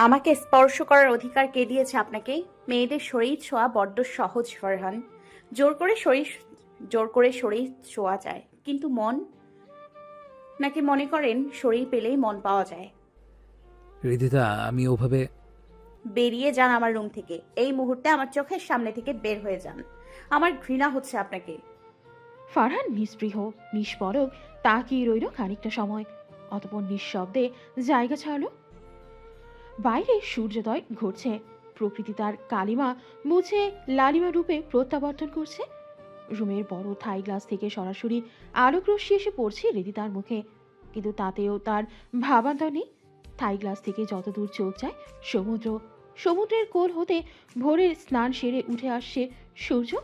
আমাকে স্পর্শ করার অধিকার কে দিয়েছে আপনাকে? মেয়েদের শরীর ছোঁয়া বড্ড সহজ ফরহান। জোর করে শরীর জোর করে শরীর ছোঁয়া যায় কিন্তু মন? নাকি মনে করেন শরীর পেলেই মন পাওয়া যায়? রিদিতা আমি ওভাবে বেরিয়ে যান আমার রুম থেকে। এই মুহূর্তে আমার চোখের সামনে থেকে বের হয়ে যান। আমার ঘৃণা হচ্ছে আপনাকে। ফারহান নিস্পৃহ নিষ্পরক তাকিয়ে রইল খানিকটা সময়। অতপর নিঃশব্দে জায়গা ছাড়ল। বাইরে সূর্যোদয় ঘটছে। প্রকৃতি তার কালিমা মুছে লালিমা রূপে প্রত্যাবর্তন করছে। রুমের বড় থাই গ্লাস থেকে সরাসরি আলোক রশ্মি এসে পড়ছে রেদিতার মুখে। কিন্তু তাতেও তার ভাবান্তর নেই। থাই গ্লাস থেকে যতদূর চোখ যায়, সমুদ্র, সমুদ্রের কোল হতে ভোরের স্নান সেরে উঠে আসছে সূর্য।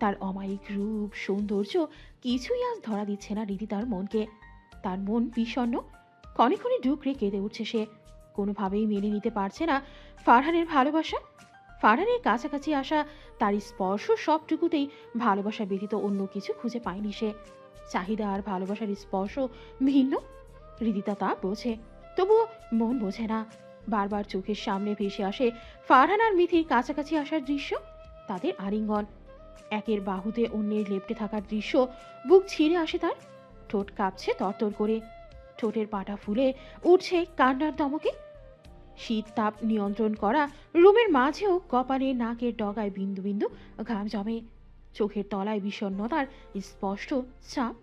তার অমায়িক রূপ, সৌন্দর্য কিছুই আজ ধরা দিচ্ছে না রীতি তার মনকে। তার মন বিষণ্ণ, ক্ষণে ক্ষণে ডুকরে কেঁদে উঠছে সে। কোনোভাবেই মেনে নিতে পারছে না ফারহানের ভালোবাসা। ফারহানের কাছাকাছি আসা তার স্পর্শ সবটুকুতেই ভালোবাসা ব্যতীত অন্য কিছু খুঁজে পায়নি সে। চাহিদা আর ভালোবাসার স্পর্শ ভিন্ন। হৃদিতা তা বোঝে, তবুও মন বোঝে না। বারবার চোখের সামনে ভেসে আসে ফারহান আর মিথির কাছাকাছি আসার দৃশ্য, তাদের আলিঙ্গন। একের বাহুতে অন্যের লেপ্টে থাকার দৃশ্য, বুক ছিঁড়ে আসে তার। ঠোঁট কাঁপছে তরতর করে। ঠোঁটের পাটা ফুলে উঠছে কান্নার দমকে। শীত তাপ নিয়ন্ত্রণ করা, রুমের মাঝেও কপালে নাকের ডগায় বিন্দু বিন্দু ঘাম জমে, চোখের তলায় বিষণ্ণতার স্পষ্ট চাপ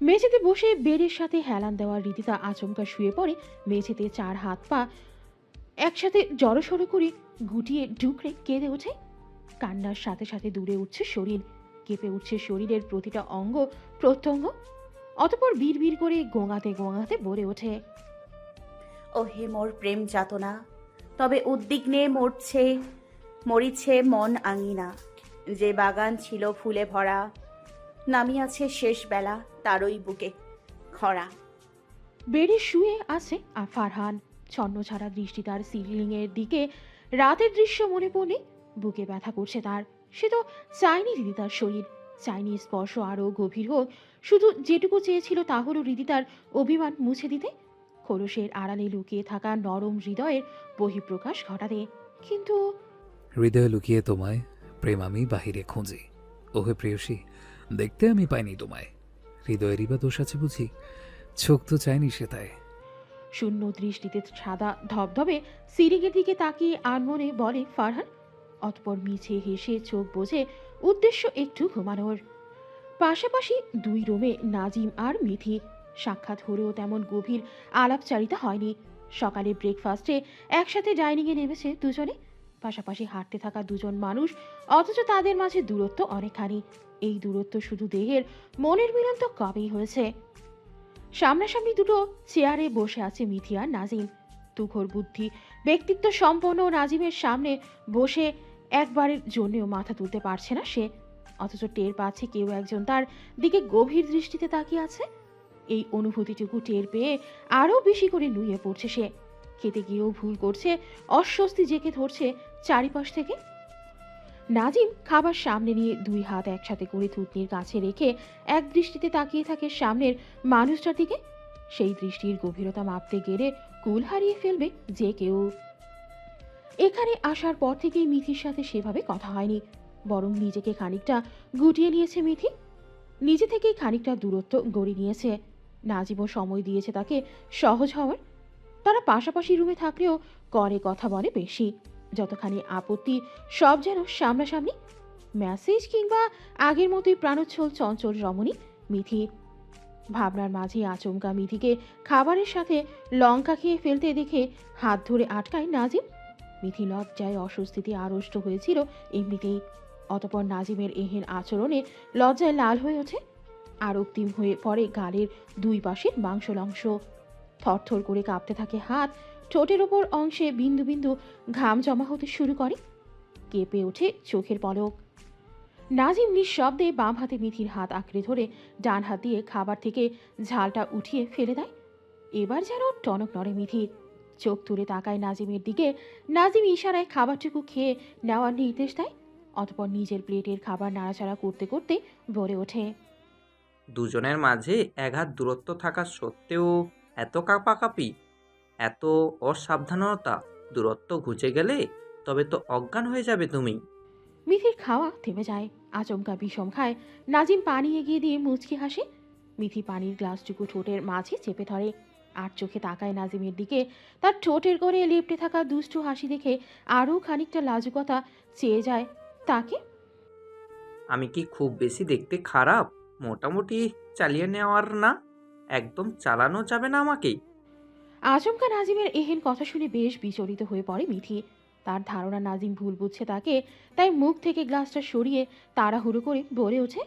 মেঝেতে বসে বেডের সাথে হেলান দেওয়ার রীতিতা আচমকা শুয়ে পড়ে, মেঝেতে চার হাত পা একসাথে জড়সড়ো করে গুটিয়ে ঢুকরে কেঁদে ওঠে। কান্নার সাথে সাথে দূরে উঠছে শরীর, কেঁপে উঠছে শরীরের প্রতিটা অঙ্গ প্রত্যঙ্গ, অতপর বিড় করে গোঙাতে গোঙাতে বলে ওঠে। ও হে মোর প্রেম যাতনা, তবে উদ্বিগ্নে মরছে, মরিছে মন আঙিনা। যে বাগান ছিল ফুলে ভরা, নামিয়াছে শেষ বেলা তারই বুকে খরা। বেডে শুয়ে আছে ফারহান। ছন্ন ছাড়া দৃষ্টি তার সিলিংয়ের দিকে, রাতের দৃশ্য মনে পড়লে বুকে ব্যথা করছে তার। সে তো চায়নি তার শরীর, চায়নি স্পর্শ আরও গভীর হোক। শুধু যেটুকু চেয়েছিল তা হলো হৃদিতার অভিমান মুছে দিতে খোলসের আড়ালে লুকিয়ে থাকা নরম হৃদয়ের বহিঃপ্রকাশ ঘটাতে কিন্তু হৃদয়ে লুকিয়ে তোমায় প্রেম আমি বাহিরে খুঁজি। ওহে প্রেয়সী দেখতে আমি পাইনি তোমায়। হৃদয়েরই বা দোষ আছে বুঝি? চোখ তো চাইনি সে তাই শূন্য দৃষ্টিতে সাদা ধবধবে সিরিংয়ের দিকে তাকিয়ে আনমনে বলে ফারহান? অতপর মিছে হেসে চোখ বোঝে উদ্দেশ্য একটু ঘুমানোর। পাশাপাশি দুই রুমে নাজিম আর মিথি সাক্ষাৎ হলেও তেমন গভীর আলাপচারিতা হয়নি। সকালে ব্রেকফাস্টে একসাথে ডাইনিংয়ে নেমেছে দুজনে। পাশাপাশি হাঁটতে থাকা দুজন মানুষ, অথচ তাদের মাঝে দূরত্ব অনেকখানি। এই দূরত্ব শুধু দেহের মনের মিলন তো কবেই হয়েছে। সামনাসামনি দুটো চেয়ারে বসে আছে মিথি আর নাজিম। তুখর বুদ্ধি, ব্যক্তিত্ব সম্পন্ন নাজিমের সামনে বসে একবারের জন্যেও মাথা তুলতে পারছে না সে। অথচ টের পাচ্ছে কেউ একজন তার দিকে গভীর দৃষ্টিতে তাকিয়ে আছে। এই অনুভূতিটুকু টের পেয়ে আরও বেশি করে নুয়ে পড়ছে সে। খেতে গিয়েও ভুল করছে, অস্বস্তি জেকে ধরছে চারিপাশ থেকে। নাজিম খাবার সামনে নিয়ে দুই হাত একসাথে করে থুতনির কাছে রেখে এক দৃষ্টিতে তাকিয়ে থাকে সামনের মানুষটার দিকে। সেই দৃষ্টির গভীরতা মাপতে গেলে কুল হারিয়ে ফেলবে যে কেউ। এখানে আসার পর থেকেই মিথির সাথে সেভাবে কথা হয়নি, বরং নিজেকে খানিকটা গুটিয়ে নিয়েছে মিথি। নিজে থেকেই খানিকটা দূরত্ব গড়ে নিয়েছে। নাজিবও সময় দিয়েছে তাকে সহজ হওয়ার। তারা পাশাপাশি রুমে থাকলেও করে কথা বলে বেশি। যতখানি আপত্তি, সব যেন সামনাসামনি মেসেজ কিংবা আগের মতোই প্রাণোচ্ছল চঞ্চল রমণী, মিথি। ভাবনার মাঝে আচমকা মিথিকে খাবারের সাথে লঙ্কা খেয়ে ফেলতে দেখে হাত ধরে আটকায় নাজিম। মিথি লজ্জায় অস্বস্তিতে আড়ষ্ট হয়েছিল এমনিতেই। অতপর নাজিমের এহেন আচরণে লজ্জায় লাল হয়ে ওঠে আর অক্তিম হয়ে পড়ে গালের দুই পাশের মাংসলাংশ থরথর করে কাঁপতে থাকে হাত, ঠোঁটের ওপর অংশে বিন্দু বিন্দু ঘাম জমা হতে শুরু করে। কেঁপে ওঠে চোখের পলক। নাজিম নিঃশব্দে বাম হাতে মিথির হাত আঁকড়ে ধরে ডান হাত দিয়ে খাবার থেকে ঝালটা উঠিয়ে ফেলে দেয়। এবার যেন টনক নড়ে মিথির। চোখ তুলে তাকায় নাজিমের দিকে। নাজিম ইশারায় খাবারটুকু খেয়ে নেওয়ার নির্দেশ দেয়। অতপর নিজের প্লেটের খাবার নাড়াচাড়া করতে করতে বলে ওঠে। দুজনের মাঝে এক হাত দূরত্ব থাকা সত্ত্বেও এত কাপাকাপি এত অসাবধানতা দূরত্ব ঘুচে গেলে তবে তো অজ্ঞান হয়ে যাবে তুমি। মিথির খাওয়া থেমে যায় আচমকা বিষম খায়। নাজিম পানি এগিয়ে দিয়ে মুচকি হাসে। মিথি পানির গ্লাসটুকু ঠোঁটের মাঝে চেপে ধরে। আর চোখে তাকায় নাজিমের দিকে। তার ঠোঁটের করে লেপটে থাকা দুষ্টু হাসি দেখে আরও খানিকটা লাজুকতা চেয়ে যায় তাকে। আমি কি খুব বেশি দেখতে খারাপ? মোটামুটি চালিয়ে নেওয়ার না একদম চালানো যাবে না আমাকে আচমকা নাজিমের এহেন কথা শুনে বেশ বিচলিত হয়ে পড়ে মিথি তার ধারণা নাজিম ভুল বুঝছে তাকে তাই মুখ থেকে গ্লাসটা সরিয়ে তাড়াহুড়ো করে বলে ওঠে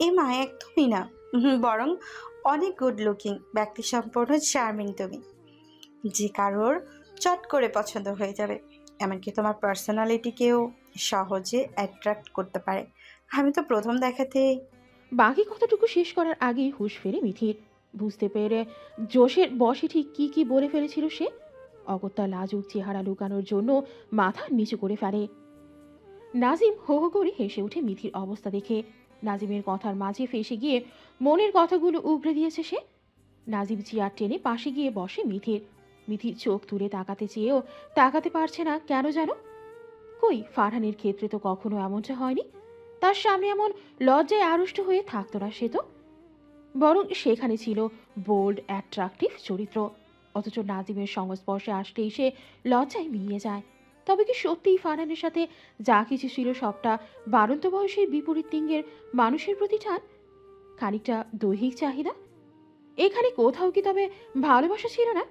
এ মা একদমই না। হুম, বরং অনেক গুড লুকিং ব্যক্তি সম্পন্ন চার্মিং তুমি। যে কারোর চট করে পছন্দ হয়ে যাবে এমনকি তোমার পার্সোনালিটিকেও সহজে অ্যাট্রাক্ট করতে পারে। আমি তো প্রথম দেখাতে বাকি কথাটুকু শেষ করার আগেই হুঁশ ফেরে মিথির। বুঝতে পেরে জোশের বসে ঠিক কী কী বলে ফেলেছিল সে? অগত্যা লাজুক চেহারা লুকানোর জন্য মাথা নিচু করে ফেলে। নাজিম হো হো করে হেসে ওঠে মিথির অবস্থা দেখে। নাজিমের কথার মাঝে ফেসে গিয়ে মনের কথাগুলো উগড়ে দিয়েছে সে। নাজিম চেয়ার টেনে পাশে গিয়ে বসে মিথির। মিথির চোখ তুলে তাকাতে চেয়েও তাকাতে পারছে না, কেন জানো? কই, ফারহানের ক্ষেত্রে তো কখনো এমনটা হয়নি। তার সামনে এমন লজ্জায় আড়ষ্ট হয়ে থাকতো না সে তো। বরং সেখানে ছিল বোল্ড, অ্যাট্রাকটিভ চরিত্র। অথচ নাজিমের সংস্পর্শে আসলেই সে লজ্জায় মিলিয়ে যায়। তবে কি সত্যিই ফারহানের সাথে যা কিছু ছিল সবটা বারন্ত বয়সের বিপরীত লিঙ্গের মানুষের প্রতি টান খানিকটা দৈহিক চাহিদা? এখানে কোথাও কি তবে ভালোবাসা ছিল না?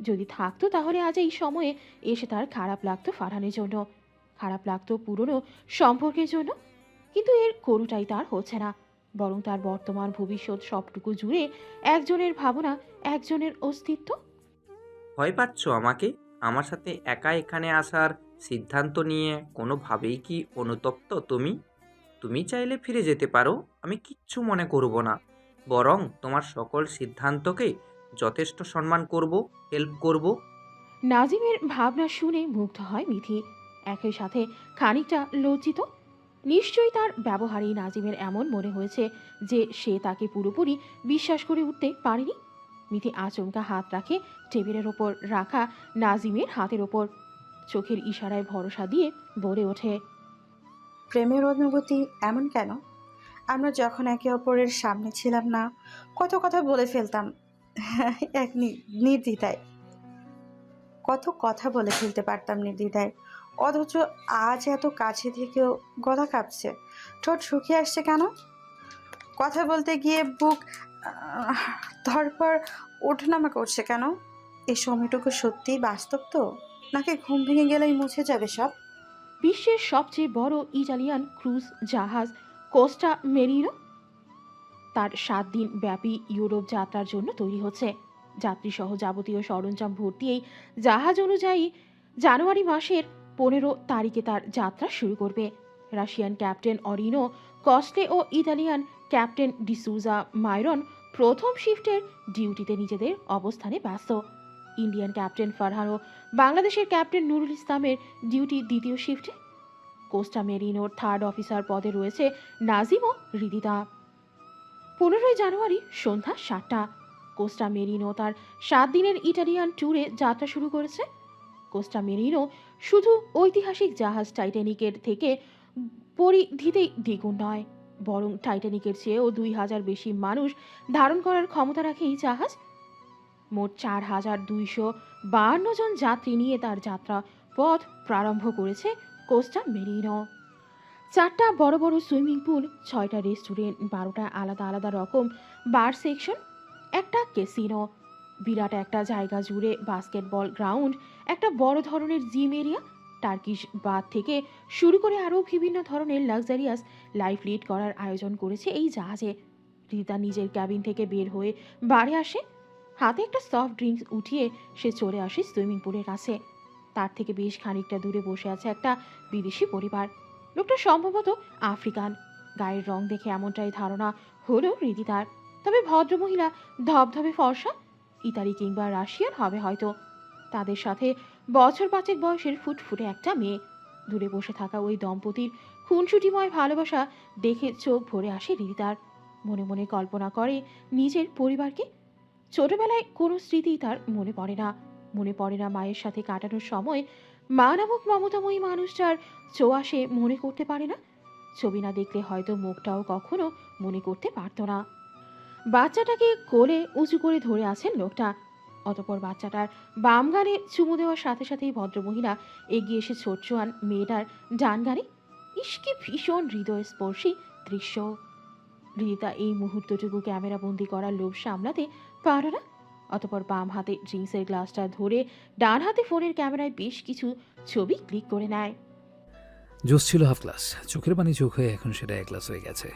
যদি থাকতো তাহলে আজ এই সময়ে এসে তার খারাপ লাগতো ফারহানের জন্য। খারাপ লাগতো পুরনো সম্পর্কের জন্য। কিন্তু এর কোনোটাই তার হচ্ছে না। বরং তার বর্তমান ভবিষ্যৎ সবটুকু জুড়ে একজনের ভাবনা একজনের অস্তিত্ব। ভয় পাচ্ছ আমাকে? আমার সাথে একা এখানে আসার সিদ্ধান্ত নিয়ে কোনোভাবেই কি অনুতপ্ত তুমি? তুমি চাইলে ফিরে যেতে পারো আমি কিচ্ছু মনে করব না। বরং তোমার সকল সিদ্ধান্তকে যথেষ্ট সম্মান করব হেল্প করব। নাজিমের ভাবনা শুনে মুগ্ধ হয় মিথি। একই সাথে খানিকটা লজ্জিত নিশ্চয়ই তার ব্যবহারেই নাজিমের এমন মনে হয়েছে যে সে তাকে পুরোপুরি বিশ্বাস করে উঠতে পারেনি। মিথি আচমকা হাত রাখে টেবিলের ওপর রাখা নাজিমের হাতের ওপর। চোখের ইশারায় ভরসা দিয়ে বলে ওঠে, প্রেমের অনুভূতি এমন কেন? আমরা যখন একে অপরের সামনে ছিলাম না, কত কথা বলে ফেলতাম। এক নির্দ্বিধায়। কত কথা বলে ফেলতে পারতাম নির্দ্বিধায়। অথচ আজ এত কাছে থেকেও গলা কাঁপছে। ঠোঁট শুকিয়ে আসছে কেন? কথা বলতে গিয়ে বুক ধরপর ওঠানামা করছে কেন? এই সময়টুকু সত্যিই বাস্তব তো? নাকি ঘুম ভেঙে গেলেই মুছে যাবে সব? বিশ্বের সবচেয়ে বড় ইটালিয়ান ক্রুজ জাহাজ কোস্টা মেরিনো তার সাত দিন ব্যাপী ইউরোপ যাত্রার জন্য তৈরি হচ্ছে। যাত্রীসহ যাবতীয় সরঞ্জাম ভর্তি এই জাহাজ অনুযায়ী জানুয়ারি মাসের পনেরো তারিখে তার যাত্রা শুরু করবে। রাশিয়ান ক্যাপ্টেন অরিনো কস্টে ও ইতালিয়ান ক্যাপ্টেন ডিসুজা মাইরন প্রথম শিফটের ডিউটিতে নিজেদের অবস্থানে ব্যস্ত। ইন্ডিয়ান ক্যাপ্টেন ফারহান ও বাংলাদেশের ক্যাপ্টেন নুরুল ইসলামের ডিউটি দ্বিতীয় শিফটে। কোস্টা মেরিনোর থার্ড অফিসার পদে রয়েছে নাজিম ও হৃদিতা পনেরোই জানুয়ারি সন্ধ্যা সাতটা, কোস্টা মেরিনো তার সাত দিনের ইটালিয়ান ট্যুরে যাত্রা শুরু করেছে। কোস্টা মেরিনো শুধু ঐতিহাসিক জাহাজ টাইটানিকের থেকে পরিধিতেই দ্বিগুণ নয়, বরং টাইটানিকের চেয়েও দুই হাজার বেশি মানুষ ধারণ করার ক্ষমতা রাখে এই জাহাজ। মোট চার হাজার দুইশো বাহান্ন জন যাত্রী নিয়ে তার যাত্রা পথ প্রারম্ভ করেছে কোস্টা মেরিনো। চারটা বড় বড় সুইমিং পুল, ছয়টা রেস্টুরেন্ট, বারোটা আলাদা আলাদা রকম বার সেকশন, একটা কেসিনো বিরাট একটা জায়গা জুড়ে বাস্কেটবল গ্রাউন্ড একটা বড় ধরনের জিম এরিয়া টার্কিশ বাথ থেকে শুরু করে আরও বিভিন্ন ধরনের লাক্সারিয়াস লাইফ লিড করার আয়োজন করেছে এই জাহাজে। রিতা নিজের ক্যাবিন থেকে বের হয়ে বাড়ি আসে। হাতে একটা সফট ড্রিঙ্কস উঠিয়ে সে চলে আসে সুইমিং পুলের কাছে। তার থেকে বেশ খানিকটা দূরে বসে আছে একটা বিদেশি পরিবার। লোকটা সম্ভবত আফ্রিকান। গায়ের রং দেখে এমনটাই ধারণা হলো রীতিতার তবে ভদ্রমহিলা ধবধবে ফর্সা, ইতালি কিংবা রাশিয়ান হবে হয়তো। তাদের সাথে বছর পাঁচেক বয়সের ফুটফুটে একটা মেয়ে। দূরে বসে থাকা ওই দম্পতির খুনসুটিময় ভালোবাসা দেখে চোখ ভরে আসে রীতিতার মনে মনে কল্পনা করে নিজের পরিবারকে। ছোটবেলায় কোনো স্মৃতি তার মনে পড়ে না। মনে পড়ে না মায়ের সাথে কাটানোর সময় মা নামক মমতাময়ী মানুষটার ছোঁয়া সে মনে করতে পারে না। ছবি না দেখলে হয়তো মুখটাও কখনো মনে করতে পারতো না। বাচ্চাটাকে কোলে উঁচু করে ধরে আছেন লোকটা। অতপর বাচ্চাটার বাম গানে চুমু দেওয়ার সাথে সাথেই ভদ্রমহিলা এগিয়ে এসে ছোট চোয়ান মেয়েটার ডান গানে ইস্কি ভীষণ হৃদয়স্পর্শী দৃশ্য। রিতা এই মুহূর্তটুকু ক্যামেরা বন্দি করার লোভ সামলাতে পারো না। অতপর বাম হাতে ড্রিঙ্কসের গ্লাসটা ধরে ডান হাতে ফোনের ক্যামেরায় বেশ কিছু ছবি ক্লিক করে নেয়। জোস ছিল হাফ গ্লাস চোখের পানি চোখ হয়ে এখন সেটা এক গ্লাস হয়ে গেছে।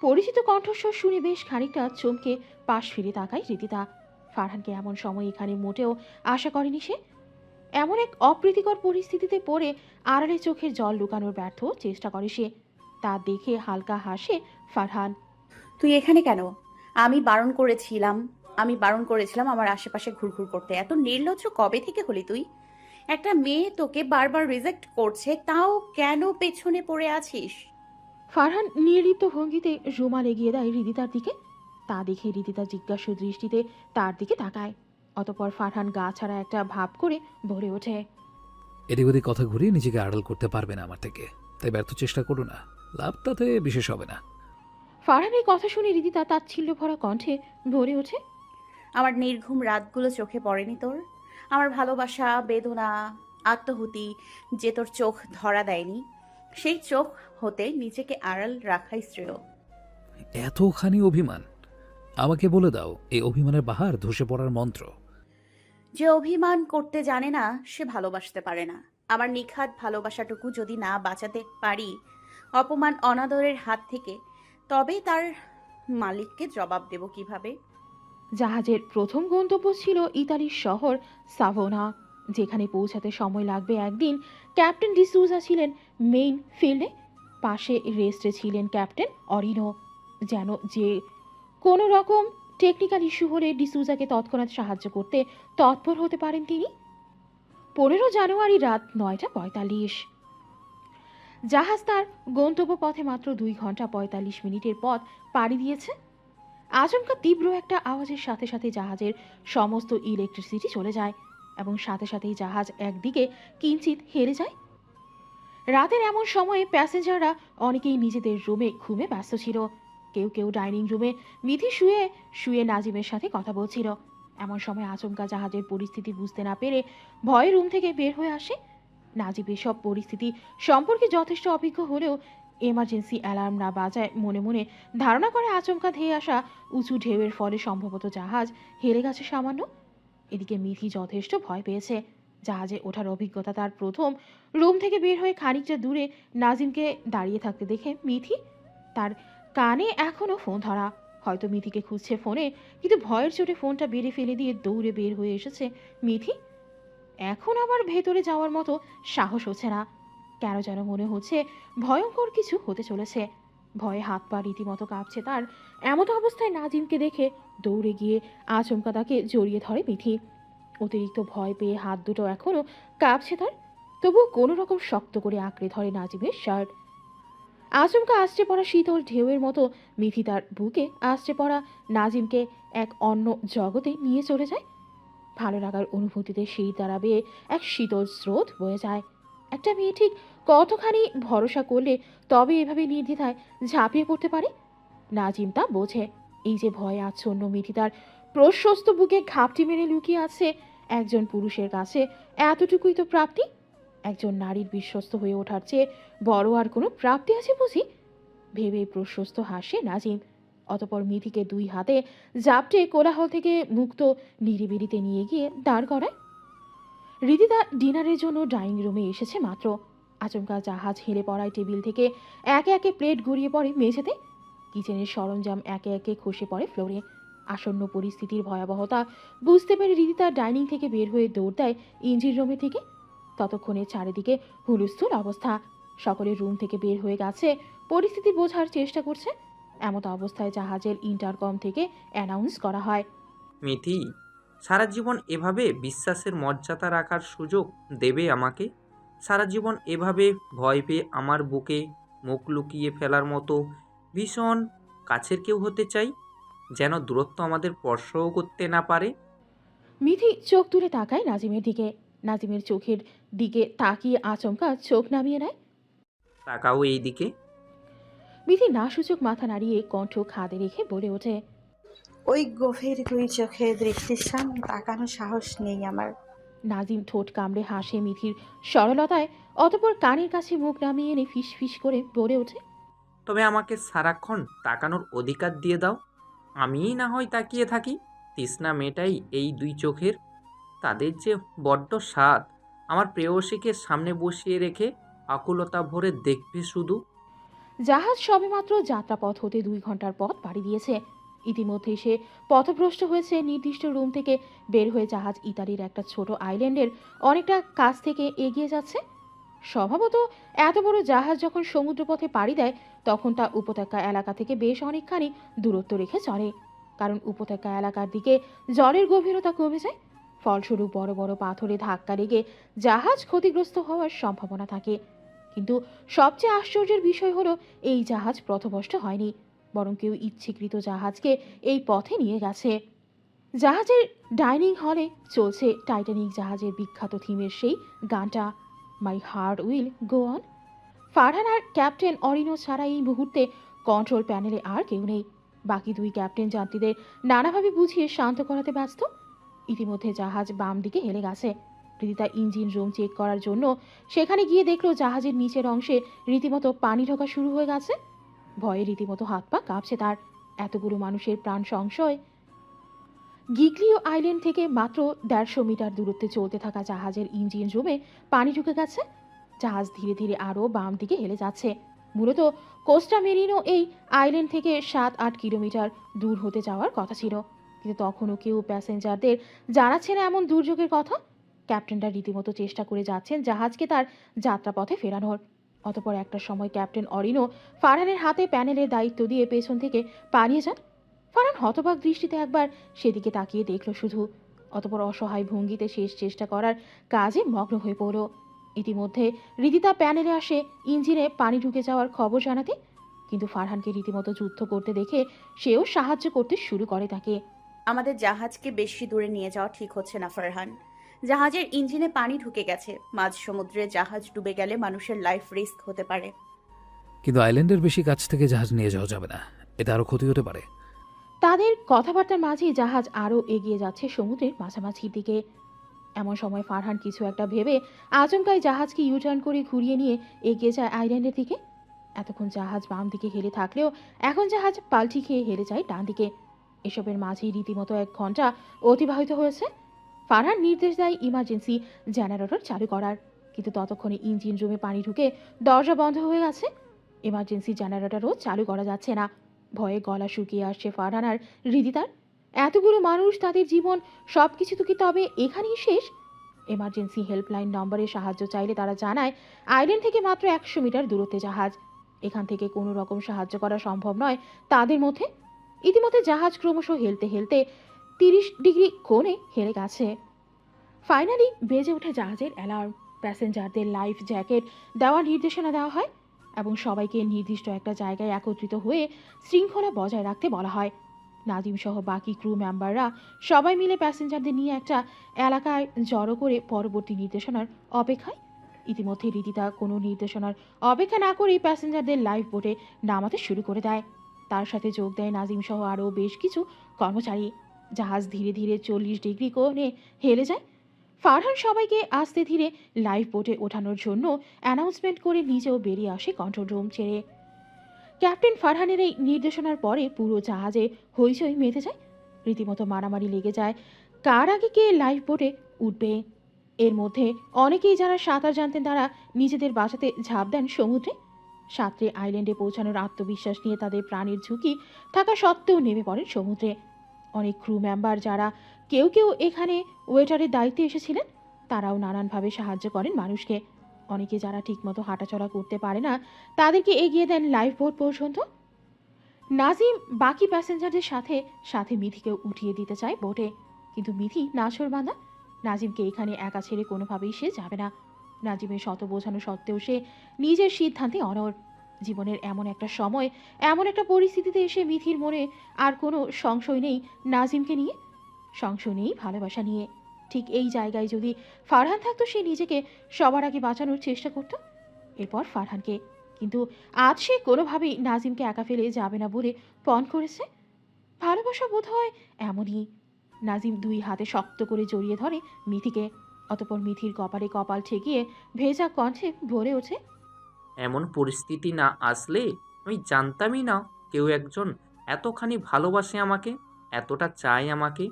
পরিচিত কণ্ঠস্বর শুনে বেশ খানিকটা চমকে পাশ ফিরে তাকায় রীতিতা ফারহানকে এমন সময় এখানে মোটেও আশা করেনি সে। এমন এক অপ্রীতিকর পরিস্থিতিতে পড়ে আড়ালে চোখের জল লুকানোর ব্যর্থ চেষ্টা করে সে। তা দেখে হালকা হাসে ফারহান। তুই এখানে কেন? আমি বারণ করেছিলাম আমি বারণ করেছিলাম আমার আশেপাশে ঘুরঘুর করতে। এত নির্লজ্জ কবে থেকে হলি তুই? একটা মেয়ে তোকে বারবার রিজেক্ট করছে তাও কেন পেছনে পড়ে আছিস? ফারহান নির্লিপ্ত ভঙ্গিতে রুমাল এগিয়ে দেয় হৃদিতার দিকে। তা দেখে হৃদিতা জিজ্ঞাসু দৃষ্টিতে তার দিকে তাকায়। অতপর ফারহান গা ছাড়া একটা ভাব করে ভরে ওঠে এদিক ওদিক কথা ঘুরিয়ে নিজেকে আড়াল করতে পারবে না আমার থেকে। তাই ব্যর্থ চেষ্টা করো না। লাভ তাতে বিশেষ হবে না। ফারহানের কথা শুনে হৃদিতা তার ছিল্ল ভরা কণ্ঠে ভরে ওঠে আমার নির্ঘুম রাতগুলো চোখে পড়েনি তোর। আমার ভালোবাসা বেদনা আত্মহুতি যে তোর চোখ ধরা দেয়নি সেই চোখ হতে নিজেকে আড়াল রাখাই শ্রেয়। এতখানি অভিমান। আমাকে বলে দাও এই অভিমানের বাহার ধসে পড়ার মন্ত্র। যে অভিমান করতে জানে না সে ভালোবাসতে পারে না। আমার নিখাত ভালোবাসাটুকু যদি না বাঁচাতে পারি অপমান অনাদরের হাত থেকে তবে তার মালিককে জবাব দেব কীভাবে? জাহাজের প্রথম গন্তব্য ছিল ইতালির শহর সাভোনা যেখানে পৌঁছাতে সময় লাগবে একদিন। ক্যাপ্টেন ডিসুজা ছিলেন মেইন ফিল্ডে পাশে রেস্টে ছিলেন ক্যাপ্টেন অরিনো যেন যে কোনো রকম টেকনিক্যাল ইস্যু হলে ডিসুজাকে তৎক্ষণাৎ সাহায্য করতে তৎপর হতে পারেন তিনি। পনেরো জানুয়ারি রাত নয়টা পঁয়তাল্লিশ। জাহাজ তার গন্তব্য পথে মাত্র দুই ঘণ্টা পঁয়তাল্লিশ মিনিটের পথ পাড়ি দিয়েছে। আচমকা তীব্র একটা আওয়াজের সাথে সাথে জাহাজের সমস্ত ইলেকট্রিসিটি চলে যায় এবং সাথে সাথেই জাহাজ একদিকে কিঞ্চিত হেরে যায়। রাতের এমন সময়ে প্যাসেঞ্জাররা অনেকেই নিজেদের রুমে ঘুমে ব্যস্ত ছিল। কেউ কেউ ডাইনিং রুমে মিথি শুয়ে শুয়ে নাজিমের সাথে কথা বলছিল। এমন সময় আচমকা জাহাজের পরিস্থিতি বুঝতে না পেরে ভয়ে রুম থেকে বের হয়ে আসে। নাজিব এসব পরিস্থিতি সম্পর্কে যথেষ্ট অভিজ্ঞ হলেও এমার্জেন্সি অ্যালার্ম না বাজায় মনে মনে ধারণা করে আচমকা ধেয়ে আসা উঁচু ঢেউয়ের ফলে সম্ভবত জাহাজ হেরে গেছে সামান্য। এদিকে মিথি যথেষ্ট ভয় পেয়েছে। জাহাজে ওঠার অভিজ্ঞতা তার প্রথম। রুম থেকে বের হয়ে খানিকটা দূরে নাজিমকে দাঁড়িয়ে থাকতে দেখে মিথি তার কানে এখনও ফোন ধরা। হয়তো মিথিকে খুঁজছে ফোনে, কিন্তু ভয়ের চোটে ফোনটা বেড়ে ফেলে দিয়ে দৌড়ে বের হয়ে এসেছে মিথি। এখন আবার ভেতরে যাওয়ার মতো সাহস হচ্ছে না। কেন যেন মনে হচ্ছে ভয়ঙ্কর কিছু হতে চলেছে। ভয়ে হাত পা রীতিমতো কাঁপছে তার। এমত অবস্থায় নাজিমকে দেখে দৌড়ে গিয়ে আচমকা তাকে জড়িয়ে ধরে মিথি। অতিরিক্ত ভয় পেয়ে হাত দুটো এখনও কাঁপছে তার। তবুও কোনো রকম শক্ত করে আঁকড়ে ধরে নাজিমের শার্ট। আচমকা আসছে পড়া শীতল ঢেউয়ের মতো মিথি তার বুকে আসছে পড়া নাজিমকে এক অন্য জগতে নিয়ে চলে যায়। ভালো লাগার অনুভূতিতে সেই দ্বারা বেয়ে এক শীতল স্রোত বয়ে যায়। একটা মেয়ে ঠিক কতখানি ভরসা করলে তবে এভাবে নির্দ্বিধায় ঝাঁপিয়ে পড়তে পারে? নাজিম তা বোঝে। এই যে ভয়ে আচ্ছন্ন মিথি তার প্রশস্ত বুকে ঘাপটি মেরে লুকিয়ে আছে একজন পুরুষের কাছে, এতটুকুই তো প্রাপ্তি? একজন নারীর বিশ্বস্ত হয়ে ওঠার চেয়ে বড় আর কোনো প্রাপ্তি আছে বুঝি? ভেবে প্রশস্ত হাসে নাজিম। অতপর মিথিকে দুই হাতে জাপটে কোলাহল থেকে মুক্ত নিরিবিলিতে নিয়ে গিয়ে দাঁড় করায়। রিদিতা ডিনারের জন্য ডাইনিং রুমে এসেছে মাত্র। আচমকা জাহাজ হেলে পড়ায় টেবিল থেকে একে একে প্লেট গড়িয়ে পড়ে মেঝেতে। কিচেনের সরঞ্জাম একে একে খসে পড়ে ফ্লোরে। আসন্ন পরিস্থিতির ভয়াবহতা বুঝতে পেরে রিদিতা ডাইনিং থেকে বের হয়ে দৌড় দেয় ইঞ্জিন রুমের থেকে। ততক্ষণে চারিদিকে হুলস্থুল অবস্থা। সকলে রুম থেকে বের হয়ে গেছে পরিস্থিতি বোঝার চেষ্টা করছে। এমত অবস্থায় জাহাজের ইন্টারকম থেকে অ্যানাউন্স করা হয়। মিথি সারা জীবন এভাবে বিশ্বাসের মর্যাদা রাখার সুযোগ দেবে আমাকে? সারা জীবন এভাবে ভয় পেয়ে আমার বুকে মুখ লুকিয়ে ফেলার মতো ভীষণ কাছের কেউ হতে চাই? যেন দূরত্ব আমাদের স্পর্শও করতে না পারে? মিথি চোখ তুলে তাকায় নাজিমের দিকে। নাজিমের চোখের দিকে তাকিয়ে আচমকা চোখ নামিয়ে নেয়। তাকাও এই দিকে মিথি না সূচক মাথা নাড়িয়ে কণ্ঠ খাদে রেখে বলে ওঠে ওই গভীর দুই চোখে দৃষ্টির সামনে তাকানোর সাহস নেই আমার। নাজিম ঠোঁট কামড়ে হাসে মিথির সরলতায় অতপর কানের কাছে মুখ নামিয়ে এনে ফিস ফিস করে বলে ওঠে তবে আমাকে সারাক্ষণ তাকানোর অধিকার দিয়ে দাও। আমিই না হয় তাকিয়ে থাকি। তৃষ্ণা মেয়েটাই এই দুই চোখের। তাদের যে বড্ড স্বাদ আমার প্রেয়সীকে সামনে বসিয়ে রেখে আকুলতা ভরে দেখবে শুধু। জাহাজ সবেমাত্র যাত্রাপথ হতে দুই ঘণ্টার পথ পাড়ি দিয়েছে। ইতিমধ্যেই সে পথভ্রষ্ট হয়েছে নির্দিষ্ট রুম থেকে। বের হয়ে জাহাজ ইতালির একটা ছোট আইল্যান্ডের অনেকটা কাছ থেকে এগিয়ে যাচ্ছে। স্বভাবত এত বড় জাহাজ যখন সমুদ্রপথে পাড়ি দেয়, তখন তা উপত্যকা এলাকা থেকে বেশ অনেকখানি দূরত্ব রেখে চলে। কারণ উপত্যকা এলাকার দিকে জলের গভীরতা কমে যায়। ফলস্বরূপ বড় বড় পাথরে ধাক্কা লেগে জাহাজ ক্ষতিগ্রস্ত হওয়ার সম্ভাবনা থাকে। কিন্তু সবচেয়ে আশ্চর্যের বিষয় হলো, এই জাহাজ পথভ্রষ্ট হয়নি, বরং কেউ ইচ্ছেকৃত জাহাজকে এই পথে নিয়ে গেছে। জাহাজের ডাইনিং হলে চলছে টাইটানিক জাহাজের বিখ্যাত থিমের সেই গানটা। My heart will go on. Farhan R captain অরিনো ছাড়া এই মুহূর্তে কন্ট্রোল প্যানেলে আর কেউ নেই। বাকি দুই ক্যাপ্টেন যাত্রীদের নানাভাবে বুঝিয়ে শান্ত করাতে ব্যস্ত। ইতিমধ্যে জাহাজ বাম দিকে হেলে গেছে। রীতিতা ইঞ্জিন রুম চেক করার জন্য। সেখানে গিয়ে দেখল জাহাজের নিচের অংশে রীতিমতো পানি ঢোকা শুরু হয়ে গেছে। ভয়ে রীতিমতো হাত পা কাঁপছে তার। এতগুলো মানুষের প্রাণ সংশয়। গিগলিও আইল্যান্ড থেকে মাত্র দেড়শো মিটার দূরত্বে চলতে থাকা জাহাজের ইঞ্জিন রুমে পানি ঢুকে গেছে। জাহাজ ধীরে ধীরে আরও বাম দিকে হেলে যাচ্ছে। মূলত কোস্টা মেরিনো এই আইল্যান্ড থেকে সাত আট কিলোমিটার দূর হতে যাওয়ার কথা ছিল। কিন্তু তখনও কেউ প্যাসেঞ্জারদের জানাচ্ছে না এমন দুর্যোগের কথা। ক্যাপ্টেনরা রীতিমতো চেষ্টা করে যাচ্ছেন জাহাজকে তার যাত্রাপথে ফেরানোর। অতপর একটা সময় ক্যাপ্টেন অরিনো ফারহানের হাতে প্যানেলের দায়িত্ব দিয়ে পেছন থেকে পালিয়ে যান। ফারহান হতবাক দৃষ্টিতে একবার সেদিকে তাকিয়ে দেখল শুধু। অতপর অসহায় ভঙ্গিতে শেষ চেষ্টা করার কাজে মগ্ন হয়ে পড়ল। ইতিমধ্যে রীতিতা প্যানেলে আসে ইঞ্জিনে পানি ঢুকে যাওয়ার খবর জানাতে, কিন্তু ফারহানকে রীতিমতো যুদ্ধ করতে দেখে সেও সাহায্য করতে শুরু করে তাকে। আমাদের জাহাজকে বেশি দূরে নিয়ে যাওয়া ঠিক হচ্ছে না, ফারহান। জাহাজের ইঞ্জিনে পানি ঢুকে গেছে। মাঝ সমুদ্রে জাহাজ ডুবে গেলে মানুষের লাইফ রিস্ক হতে পারে। কিন্তু আইল্যান্ডের বেশি কাছ থেকে জাহাজ নিয়ে যাওয়া যাবে না। এতে আরও ক্ষতি হতে পারে। তাদের কথাবার্তার মাঝেই জাহাজ আরও এগিয়ে যাচ্ছে সমুদ্রের মাঝামাঝির দিকে। এমন সময় ফারহান কিছু একটা ভেবে আচমকাই জাহাজকে ইউটার্ন করে ঘুরিয়ে নিয়ে এগিয়ে যায় আইল্যান্ডের দিকে। এতক্ষণ জাহাজ বাম দিকে হেলে থাকলেও এখন জাহাজ পাল্টি খেয়ে হেলে যায় ডান দিকে। এসবের মাঝেই রীতিমতো এক ঘণ্টা অতিবাহিত হয়েছে। ফারহান নির্দেশ দেয় ইমার্জেন্সি জেনারেটর চালু করার। কিন্তু ততক্ষণে ইঞ্জিন রুমে পানি ঢুকে দরজা বন্ধ হয়ে গেছে। ইমার্জেন্সি জেনারেটরও চালু করা যাচ্ছে না। ভয়ে গলা শুকিয়ে আসছে ফারহান আর হৃদিতার এতগুলো মানুষ, তাদের জীবন সব কিছু তো কি তবে এখানেই শেষ? এমার্জেন্সি হেল্পলাইন নম্বরে সাহায্য চাইলে তারা জানায় আইল্যান্ড থেকে মাত্র একশো মিটার দূরত্বে জাহাজ। এখান থেকে কোনো রকম সাহায্য করা সম্ভব নয় তাদের মধ্যে। ইতিমধ্যে জাহাজ ক্রমশ হেলতে হেলতে তিরিশ ডিগ্রি কোণে হেরে গেছে। ফাইনালি বেজে ওঠে জাহাজের অ্যালার্ম প্যাসেঞ্জারদের লাইফ জ্যাকেট দেওয়ার নির্দেশনা দেওয়া হয় এবং সবাইকে নির্দিষ্ট একটা জায়গায় একত্রিত হয়ে শৃঙ্খলা বজায় রাখতে বলা হয়। নাজিম সহ বাকি ক্রু মেম্বাররা সবাই মিলে প্যাসেঞ্জারদের নিয়ে একটা এলাকায় জড়ো করে পরবর্তী নির্দেশনার অপেক্ষায়। ইতিমধ্যে রীতিতা কোনো নির্দেশনার অপেক্ষা না করেই প্যাসেঞ্জারদের লাইফ বোটে নামাতে শুরু করে দেয়। তার সাথে যোগ দেয় নাজিম সহ আরও বেশ কিছু কর্মচারী। জাহাজ ধীরে ধীরে চল্লিশ ডিগ্রি কোণে হেলে যায়। ফারহান সবাইকে আস্তে ধীরে লাইফ বোটে ওঠানোর জন্য অ্যানাউন্সমেন্ট করে নিজেও বেরিয়ে আসে কন্ট্রোল রুম ছেড়ে। ক্যাপ্টেন ফারহানের এই নির্দেশনার পরে পুরো জাহাজে হইচই মেতে যায়। রীতিমতো মারামারি লেগে যায়। কার আগে কে লাইফ বোটে উঠবে? এর মধ্যে অনেকেই যারা সাঁতার জানতেন তারা নিজেদের বাঁচাতে ঝাঁপ দেন সমুদ্রে। সাঁতরে আইল্যান্ডে পৌঁছানোর আত্মবিশ্বাস নিয়ে তাদের প্রাণের ঝুঁকি থাকা সত্ত্বেও নেমে পড়েন সমুদ্রে। অনেক ক্রু মেম্বার যারা কেউ কেউ এখানে ওয়েটারের দায়িত্বে এসেছিলেন, তারাও নানানভাবে সাহায্য করেন মানুষকে। অনেকে যারা ঠিকমতো হাঁটাচলা করতে পারে না, তাদেরকে এগিয়ে দেন লাইফ বোট পর্যন্ত। নাজিম বাকি প্যাসেঞ্জারদের সাথে সাথে মিথিকেও উঠিয়ে দিতে চায় বোটে কিন্তু মিথি নাছর বাঁধা। নাজিমকে এখানে একা ছেড়ে কোনোভাবেই সে যাবে না। নাজিমের শত বোঝানো সত্ত্বেও সে নিজের সিদ্ধান্তে অনড়। জীবনের এমন একটা সময়, এমন একটা পরিস্থিতিতে এসে মিথির মনে আর কোনো সংশয় নেই নাজিমকে নিয়ে। সংশয় নেই ভালোবাসা নিয়ে। ঠিক এই জায়গায় যদি ফারহান থাকতো, সে নিজেকে সবার আগে বাঁচানোর চেষ্টা করতো। এরপর ফারহানকে। কিন্তু আজ সে কোনোভাবেই নাজিমকে একা ফেলে যাবে না বলে পণ করেছে। ভালোবাসা বোধ হয় এমনই। নাজিম দুই হাতে শক্ত করে জড়িয়ে ধরে মিথিকে। অতপর মিথির কপালে কপাল ঠেকিয়ে ভেজা কণ্ঠে ভরে ওঠে। এমন পরিস্থিতি না আসলে আমি জানতামই না কেউ একজন এতখানি ভালোবাসে আমাকে, এতটা চায় আমাকে।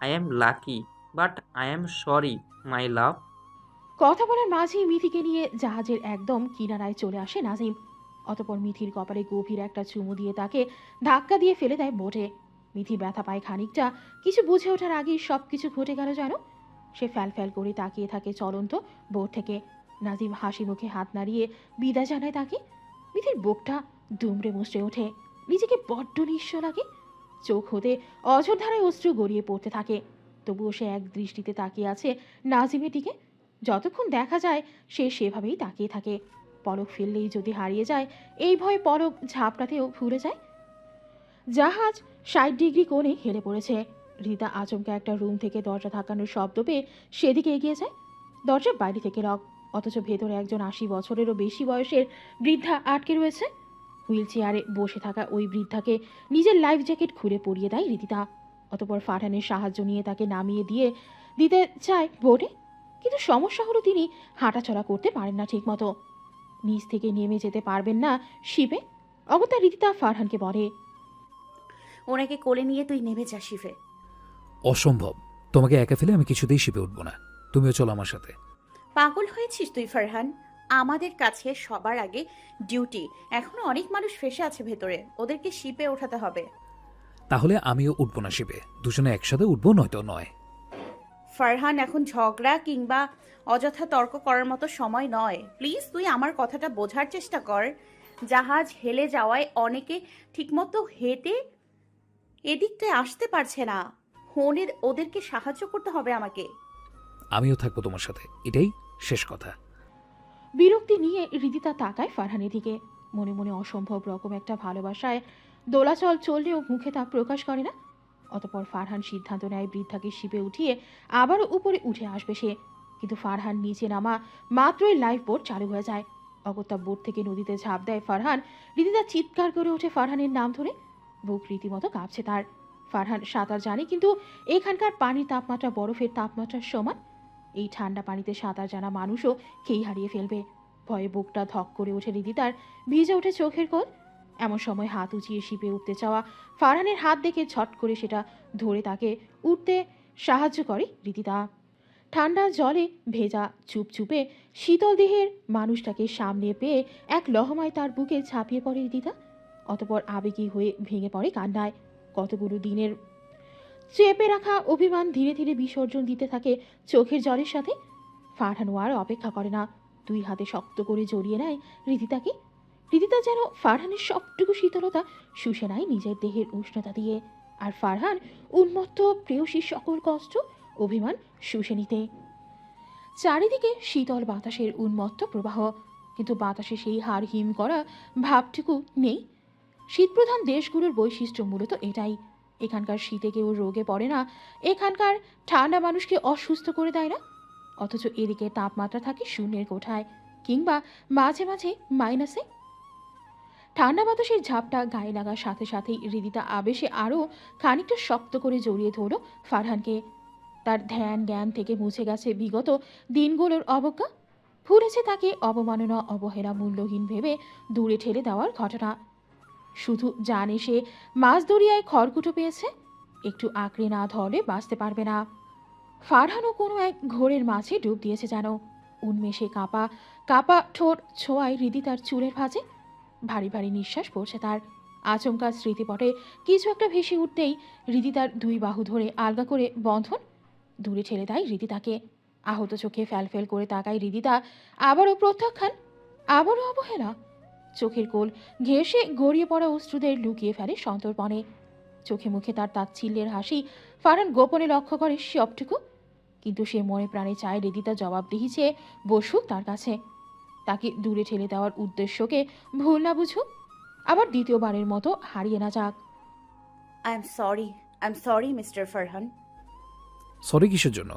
I am lucky but I am sorry my love কথা বলার মাঝেই মিথিকে নিয়ে জাহাজের একদম কিনারায় চলে আসে নাজিম। অতপর মিথির কপালে গভীর একটা চুমু দিয়ে তাকে ধাক্কা দিয়ে ফেলে দেয় বোটে। মিথি ব্যথা পায় খানিকটা। কিছু বুঝে ওঠার আগেই সব কিছু ঘটে গেল যেন সে ফ্যাল ফ্যাল করে তাকিয়ে থাকে চলন্ত বোট থেকে। নাজিম হাসি মুখে হাত নাড়িয়ে বিদায় জানায় তাকে। মিথির বুকটা দুমড়ে মুচড়ে ওঠে। নিজেকে বড্ড নিঃস্ব লাগে। চোখ হতে অঝোর ধারায় অস্ত্র গড়িয়ে পড়তে থাকে। তবুও সে এক দৃষ্টিতে তাকিয়ে আছে নাজিমের দিকে। যতক্ষণ দেখা যায়, সে সেভাবেই তাকিয়ে থাকে। পলক ফেললেই যদি হারিয়ে যায়, এই ভয়ে পলক ঝাপটাতেও ভুলে যায়। জাহাজ ষাট ডিগ্রি কোণে হেলে পড়েছে। রিতা আচমকা একটা রুম থেকে দরজা থাকানোর শব্দ পেয়ে সেদিকে এগিয়ে যায়। দরজার বাইরে থেকে লক অথচ ভেতরে একজন আশি বছরেরও বেশি বয়সের বৃদ্ধা আটকে রয়েছে। হুইল চেয়ারে বসে থাকা ওই বৃদ্ধাকে নিজের লাইফ জ্যাকেট খুলে পরিয়ে দেয় রিদিতা। অতপর ফারহানের সাহায্য নিয়ে তাকে নামিয়ে দিয়ে দিতে চায় বোর্ডে। কিন্তু সমস্যা হলো তিনি হাঁটাচলা করতে পারেন না ঠিকমতো। নিচ থেকে নেমে যেতে পারবেন না শিবে। অগত্যা রীতিতা ফারহানকে বলে ওনাকে কোলে নিয়ে তুই নেমে যা শিফে অসম্ভব। তোমাকে একা ফেলে আমি কিছুতেই শিপে উঠবো না। তুমিও চলো আমার সাথে। পাগল হয়েছিস তুই ফারহান। আমাদের কাছে সবার আগে ডিউটি। এখনও অনেক মানুষ ফেসে আছে ভেতরে। ওদেরকে শিপে ওঠাতে হবে। তাহলে আমিও উঠবো না শিপে। দুজনে একসাথে উঠবো নয়তো নয়। ফারহান এখন ঝগড়া কিংবা অযথা তর্ক করার মতো সময় নয়। প্লিজ তুই আমার কথাটা বোঝার চেষ্টা কর। জাহাজ হেলে যাওয়ায় অনেকে ঠিকমতো হেঁটে এদিকটায় আসতে পারছে না। হোনের ওদেরকে সাহায্য করতে হবে আমাকে। আমিও থাকব তোমার সাথে। এটাই শেষ কথা। বিরক্তি নিয়ে হৃদিতা তাকায় ফারহানের দিকে মনে মনে অসম্ভব রকম একটা ভালোবাসায় দোলাচল চললেও মুখে তা প্রকাশ করে না। অতপর ফারহান সিদ্ধান্ত নেয় বৃদ্ধাকে শিপে উঠিয়ে আবারও উপরে উঠে আসবে সে। কিন্তু ফারহান নিচে নামা মাত্রই লাইফ বোট চালু হয়ে যায়। অগত্যা বোট থেকে নদীতে ঝাঁপ দেয় ফারহান। রীতিতা চিৎকার করে ওঠে ফারহানের নাম ধরে। বুক রীতিমতো কাঁপছে তার। ফারহান সাঁতার জানে, কিন্তু এখানকার পানির তাপমাত্রা, বরফের তাপমাত্রার সমান। এই ঠান্ডা পানিতে সাঁতার জানা মানুষও খেই হারিয়ে ফেলবে। ভয়ে বুকটা ধক করে ওঠে রীতিতার ভিজে ওঠে চোখের কোল। এমন সময় হাত উঁচিয়ে শিপে উঠতে চাওয়া ফারহানের হাত দেখে ছট করে সেটা ধরে তাকে উঠতে সাহায্য করে রীতিতা ঠান্ডা জলে ভেজা চুপচুপে শীতল দেহের মানুষটাকে সামনে পেয়ে এক লহমায় তার বুকে ঝাঁপিয়ে পড়ে রীতিতা অতপর আবেগী হয়ে ভেঙে পড়ে কান্নায়। কতগুলো দিনের চেপে রাখা অভিমান ধীরে ধীরে বিসর্জন দিতে থাকে চোখের জলের সাথে। ফারহানও আর অপেক্ষা করে না। দুই হাতে শক্ত করে জড়িয়ে নেয় রীতিতাকে রীতিতা যেন ফারহানের সবটুকু শীতলতা শুষে নেয় নিজের দেহের উষ্ণতা দিয়ে। আর ফারহান উন্মত্ত প্রেয়সীর সকল কষ্ট, অভিমান শুষে নিতে চারিদিকে শীতল বাতাসের উন্মত্ত প্রবাহ। কিন্তু বাতাসে সেই হাড় হিম করা ভাবটুকু নেই। শীতপ্রধান দেশগুলোর বৈশিষ্ট্য মূলত এটাই। এখানকার শীতে কেউ রোগে পড়ে না, এখানকার ঠান্ডা মানুষকে অসুস্থ করে দেয় না। অথচ এদিকে তাপমাত্রা থাকে শূন্যের কোঠায়, কিংবা মাঝে মাঝে মাইনাসে। ঠান্ডা বাতাসের ঝাপটা গায়ে লাগার সাথে সাথেই হৃদিতা আবেশে আরও খানিকটা শক্ত করে জড়িয়ে ধরল ফারহানকে। তার ধ্যান জ্ঞান থেকে মুছে গেছে বিগত দিনগুলোর অবজ্ঞা। ভুলেছে তাকে অবমাননা, অবহেলা, মূল্যহীন ভেবে দূরে ঠেলে দেওয়ার ঘটনা। শুধু জানে সে মাছ দরিয়ায় খড়কুটো পেয়েছে? একটু আঁকড়ে না ধরলে বাঁচতে পারবে না। ফারহানও কোনো এক ঘোরের মাঝে ডুব দিয়েছে যেন। উন্মেষে কাঁপা কাঁপা ঠোঁট ছোঁয়ায় হৃদি তার চুলের ভাঁজে। ভারী ভারী নিঃশ্বাস পড়ছে তার। আচমকা স্মৃতিপটে কিছু একটা ভেসে উঠতেই হৃদি তার দুই বাহু ধরে আলগা করে বন্ধন, দূরে ঠেলে দেয় হৃদিতাকে আহত চোখে ফ্যালফেল করে তাকায় হৃদিতা আবারও প্রত্যাখ্যান, আবারও অবহেলা। চোখের কোল ঘেঁষে গড়িয়ে পড়া অশ্রুদের লুকিয়ে ফেলে সন্তর্পণে। চোখে মুখে তার তাচ্ছিল্যের হাসি ফারান গোপনে লক্ষ্য করে সবটুকু কিন্তু সে মনে প্রাণে চায় রেদিতা জবাবদিহি চেয়ে বসুক তার কাছে। তাকে দূরে ঠেলে দেওয়ার উদ্দেশ্যকে ভুল না বুঝুক। আবার দ্বিতীয়বারের মতো হারিয়ে না যাক। I am sorry I am sorry mister Farhan sorry কিসের জন্য?